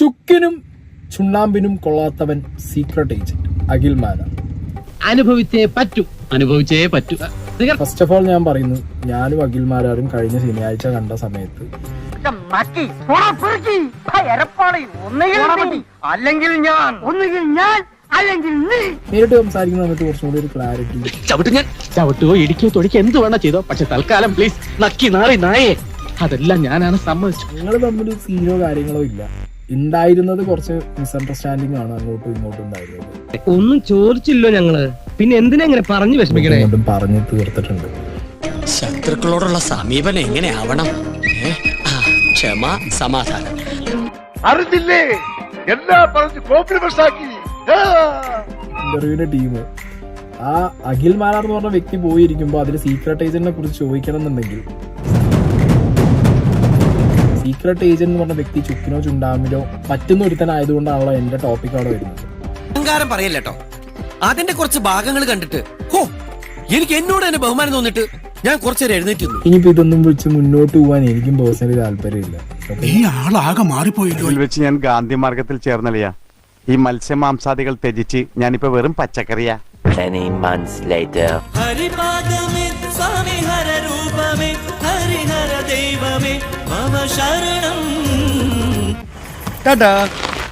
ചുക്കിനും ചുണ്ണാമ്പിനും കൊള്ളാത്തവൻ secret agent Akhil മാന. അനുഭവിച്ചേ പറ്റൂ. അനുഭവിച്ചേ പറ്റൂ. ഫസ്റ്റ് ഓഫ് ഓൾ ഞാൻ പറയുന്നു ഞാനും അഖിൽ മാരാരും കഴിഞ്ഞ ശനിയാഴ്ച കണ്ട സമയത്ത് അല്ലെങ്കിൽ ഞാൻ. ഒന്നുകിൽ ഞാൻ അല്ലെങ്കിൽ നേരിട്ട് സംസാരിക്കുന്ന സമയത്ത് കുറച്ചുകൂടി ഒരു ക്ലാരിറ്റി ചവിട്ട് ഞാൻ. ചവിട്ടുകയോ ഇടിക്കോ തൊടിക്കോ എന്ത് വേണോ ചെയ്തോ. പക്ഷെ തൽക്കാലം പ്ലീസ് നക്കി നാറി നായേ. അതെല്ലാം ഞാനാണ് സമ്മതിച്ചു. നിങ്ങൾ തമ്മിൽ സീനോ കാര്യങ്ങളോ ഇല്ല. ഉണ്ടായിരുന്നത് കുറച്ച് മിസ്അണ്ടർസ്റ്റാൻഡിംഗ് ആണ് അങ്ങോട്ടും ഇങ്ങോട്ടും ഉണ്ടായിരുന്നത്. ഒന്നും ചോദിച്ചില്ലോ ഞങ്ങൾ. പിന്നെ എന്തിനാ ഇങ്ങനെ പറഞ്ഞു വിഷമിക്കണേ? വീണ്ടും പറഞ്ഞു തീർത്തിട്ടുണ്ട്. ശത്രുക്കളോടുള്ള സമീപനം എങ്ങനെയാവണം? ഏ? ആ, ക്ഷമ സമാധാനം. അറിഞ്ഞില്ലേ? എല്ലാ പറഞ്ഞ് കോംപ്ലിമെന്റ്സ് ആക്കി. ഇന്റർവ്യൂവിന്റെ ടീം ആ അഖിൽ മാലാർ എന്ന് പറഞ്ഞ വ്യക്തി പോയിരിക്കുമ്പോൾ അതിൽ സീക്രട്ട് ഏജന്റിനെ കുറിച്ച് ചോദിക്കണം എന്നുണ്ടെങ്കിൽ സീക്രട്ട് ഏജന്റ് എന്ന് പറഞ്ഞ വ്യക്തി ചുക്കിനോ ചുണ്ടാമിലോ പറ്റുന്ന ഒരുത്തനായതുകൊണ്ടാണല്ലോ എന്റെ ടോപ്പിക് അവിടെ വരുന്നത്. അഹങ്കാരം പറയല്ലോ അതിന്റെ കുറച്ച് ഭാഗങ്ങൾ കണ്ടിട്ട് ഹോ എനിക്ക് എന്നോട് തന്നെ ബഹുമാനം തോന്നിട്ട് ഞാൻ കുറച്ചേരം എഴുന്നേറ്റ് നിന്നു ഇനിയിപ്പോ ഇതൊന്നും വിളിച്ച് മുന്നോട്ട് പോകാൻ എനിക്കും പേഴ്സണലി താല്പര്യമില്ല? ഈ ആളാകെ മാറിപ്പോയല്ലോ ഇതിൽ വെച്ച് ഞാൻ ഗാന്ധി മാർഗത്തിൽ ചേർന്നല്ലയാ ഈ മത്സ്യമാംസാദികൾ ത്യജിച്ച് ഞാനിപ്പോ വെറും പച്ചക്കറിയാ. Many months later. ഹരിപാദമേ സ്വാമി ഹരരൂപമേ മമ ശരണം ടാറ്റാ